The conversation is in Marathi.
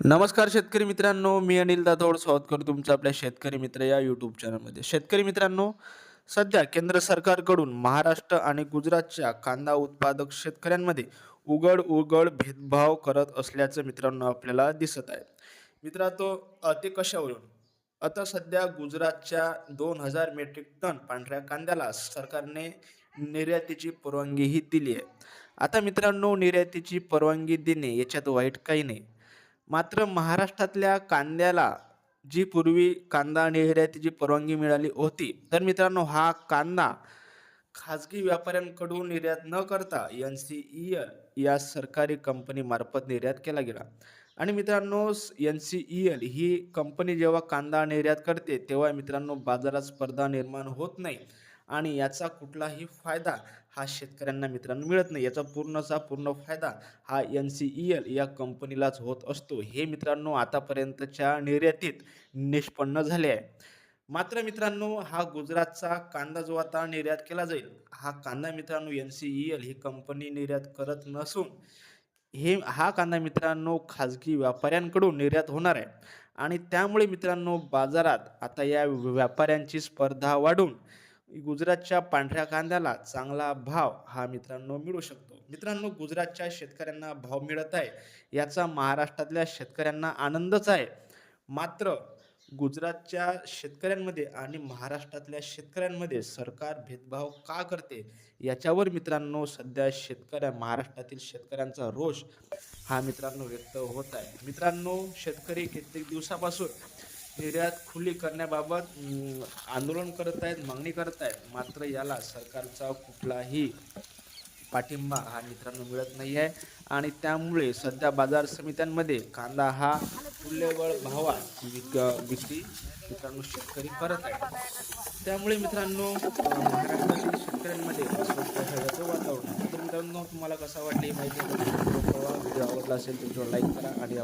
नमस्कार शेतकरी मित्रांनो मी अनिल दातोड स्वागत करतो तुमचं आपल्या शेतकरी मित्र या यूट्यूब चॅनलमध्ये शेतकरी मित्रांनो सध्या केंद्र सरकारकडून महाराष्ट्र आणि गुजरातच्या कांदा उत्पादक शेतकऱ्यांमध्ये उघड उघड भेदभाव करत असल्याचं मित्रांनो आपल्याला दिसत आहे. मित्रांनो अ, ते कशावरून? आता सध्या गुजरातच्या दोन हजार मेट्रिक टन पांढऱ्या कांद्याला सरकारने निर्यातीची परवानगीही दिली आहे. आता मित्रांनो निर्यातीची परवानगी देणे याच्यात वाईट काही नाही. मात्र महाराष्ट्रातल्या कांद्याला जी पूर्वी कांदा निर्यातीची परवानगी मिळाली होती तर मित्रांनो हा कांदा खाजगी व्यापाऱ्यांकडून निर्यात न करता एन सी ई एल या सरकारी कंपनीमार्फत निर्यात केला गेला. आणि मित्रांनो एन सी ई एल ही कंपनी जेव्हा कांदा निर्यात करते तेव्हा मित्रांनो बाजारात स्पर्धा निर्माण होत नाही. आणि याचा कुठलाही फायदा हा शेतकऱ्यांना मित्रांनो मिळत नाही. याचा पूर्णचा पूर्ण फायदा हा एन सी ई एल या कंपनीलाच होत असतो. हे मित्रांनो आतापर्यंतच्या निर्यातीत निष्पन्न झाले आहे. मात्र मित्रांनो हा गुजरातचा कांदा जो आता निर्यात केला जाईल हा कांदा मित्रांनो एन सी ई एल ही कंपनी निर्यात करत नसून हे हा कांदा मित्रांनो खाजगी व्यापाऱ्यांकडून निर्यात होणार आहे. आणि त्यामुळे मित्रांनो बाजारात आता या व्यापाऱ्यांची स्पर्धा वाढून गुजरातच्या पांढऱ्या कांद्याला चांगला भाव हा मित्रांनो मिळू शकतो. मित्रांनो गुजरातच्या शेतकऱ्यांना भाव मिळत आहे याचा महाराष्ट्रातल्या शेतकऱ्यांना आनंदच आहे. मात्र गुजरातच्या शेतकऱ्यांमध्ये आणि महाराष्ट्रातल्या शेतकऱ्यांमध्ये सरकार भेदभाव का करते? याच्यावर मित्रांनो सध्या शेतकऱ्या महाराष्ट्रातील शेतकऱ्यांचा रोष हा मित्रांनो व्यक्त होत आहे. मित्रांनो शेतकरी कित्येक दिवसापासून निर्यात खुली करण्याबाबत आंदोलन करत आहेत मागणी करत आहेत. मात्र याला सरकारचा कुठलाही पाठिंबा हा मित्रांनो मिळत नाही आहे. आणि त्यामुळे सध्या बाजार समित्यांमध्ये कांदा हा मूल्यवळ भावात विक विक्री मित्रांनो शेतकरी करत आहे त्यामुळे मित्रांनो महाराष्ट्रातील शेतकऱ्यांमध्ये वातावरण तर मित्रांनो तुम्हाला कसं वाटली माहिती व्हिडिओ आवडला असेल तर लाईक करा आणि